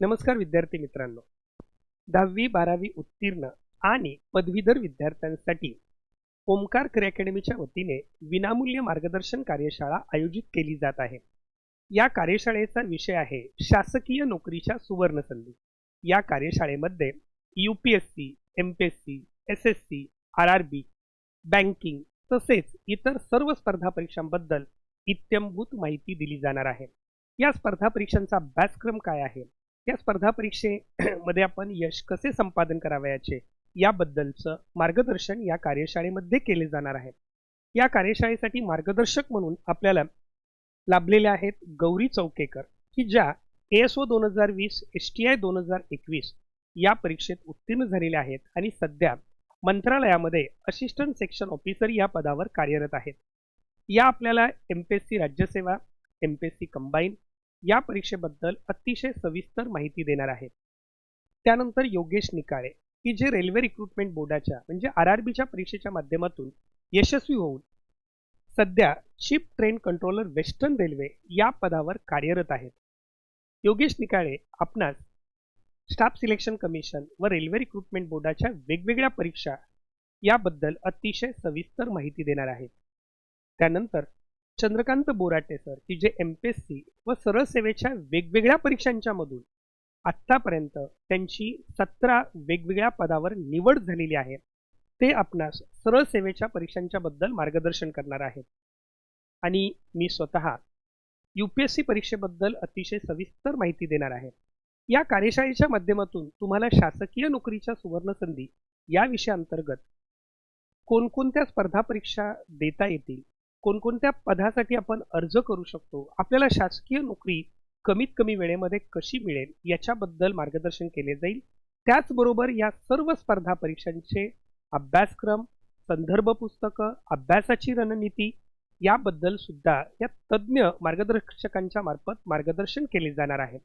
नमस्कार विद्यार्थी मित्रांनो. दहावी बारावी उत्तीर्ण आणि पदवीधर विद्यार्थ्यांसाठी ओमकार क्रे अकॅडमीच्या वतीने विनामूल्य मार्गदर्शन कार्यशाळा आयोजित केली जात आहे. या कार्यशाळेचा विषय आहे शासकीय नोकरीच्या सुवर्ण संधी या कार्यशाळेमध्ये U P S C M P S C S S C R R B banking तसेच इतर सर्व स्पर्धा परीक्षांबद्दल इत्यंभूत माहिती दिली जाणार आहे. या स्पर्धा परीक्षांचा अभ्यासक्रम काय आहे? या स्पर्धा परीक्षेमध्ये आपण यश कसे संपादन करावयाचे याबद्दलचं मार्गदर्शन या कार्यशाळेमध्ये केले जाणार आहे. या कार्यशाळेसाठी मार्गदर्शक म्हणून आपल्याला लाभलेल्या आहेत गौरी चौकेकर की ज्या एस ओ दोन हजार वीस एस टी आय दोन हजार एकवीस या परीक्षेत उत्तीर्ण झालेल्या आहेत आणि सध्या मंत्रालयामध्ये असिस्टंट सेक्शन ऑफिसर या पदावर कार्यरत आहेत. या आपल्याला M P S C राज्यसेवा M P S C combine या परीक्षेबद्दल अतिशय सविस्तर माहिती देणार आहेत त्यानंतर योगेश निकाळे की जे रेल्वे रिक्रुटमेंट बोर्डाच्या म्हणजे आर आर बीच्या परीक्षेच्या माध्यमातून यशस्वी होऊन सध्या chief train controller western railway या पदावर कार्यरत आहेत. योगेश निकाळे आपणास स्टाफ सिलेक्शन कमिशन व रेल्वे रिक्रुटमेंट बोर्डाच्या वेगवेगळ्या परीक्षा याबद्दल अतिशय सविस्तर माहिती देणार आहेत. त्यानंतर चंद्रकांत बोराटे सर की जे एम पी एस सी व सरळ सेवेच्या वेगवेगळ्या परीक्षांच्या मधून आत्तापर्यंत त्यांची सतरा वेगवेगळ्या पदावर निवड झालेली आहे ते आपणास सरळ सेवेच्या परीक्षांच्या बद्दल मार्गदर्शन करणार आहेत. आणि मी स्वतः यू पी एस सी परीक्षेबद्दल अतिशय सविस्तर माहिती देणार आहे. या कार्यशाळेच्या माध्यमातून तुम्हाला शासकीय नोकरीच्या सुवर्ण संधी या विषयाअंतर्गत कोणकोणत्या स्पर्धा परीक्षा देता येतील कोणकोणत्या पदासाठी आपण अर्ज करू शकतो? आपल्याला शासकीय नोकरी कमीत कमी वेळेमध्ये कशी मिळेल? याच्याबद्दल मार्गदर्शन केले जाईल. त्याचबरोबर या सर्व स्पर्धा परीक्षांचे अभ्यासक्रम संदर्भ पुस्तकं अभ्यासाची रणनीती याबद्दल सुद्धा या तज्ज्ञ मार्गदर्शकांच्या मार्फत मार्गदर्शन केले जाणार आहे.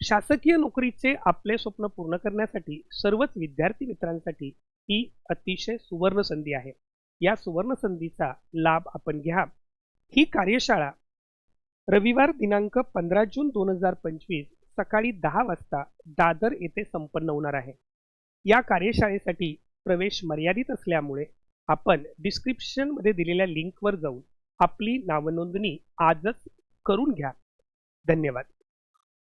शासकीय नोकरीचे आपले स्वप्न पूर्ण करण्यासाठी सर्वच विद्यार्थी मित्रांसाठी ही अतिशय सुवर्ण संधी आहे. या सुवर्णसंधीचा लाभ आपण घ्या. ही कार्यशाळा रविवार दिनांक पंधरा जून दोन हजार पंचवीस सकाळी दहा वाजता दादर येथे संपन्न होणार आहे. या कार्यशाळेसाठी प्रवेश मर्यादित असल्यामुळे आपण डिस्क्रिप्शनमध्ये दिलेल्या लिंकवर जाऊन आपली नावनोंदणी आजच करून घ्या. धन्यवाद.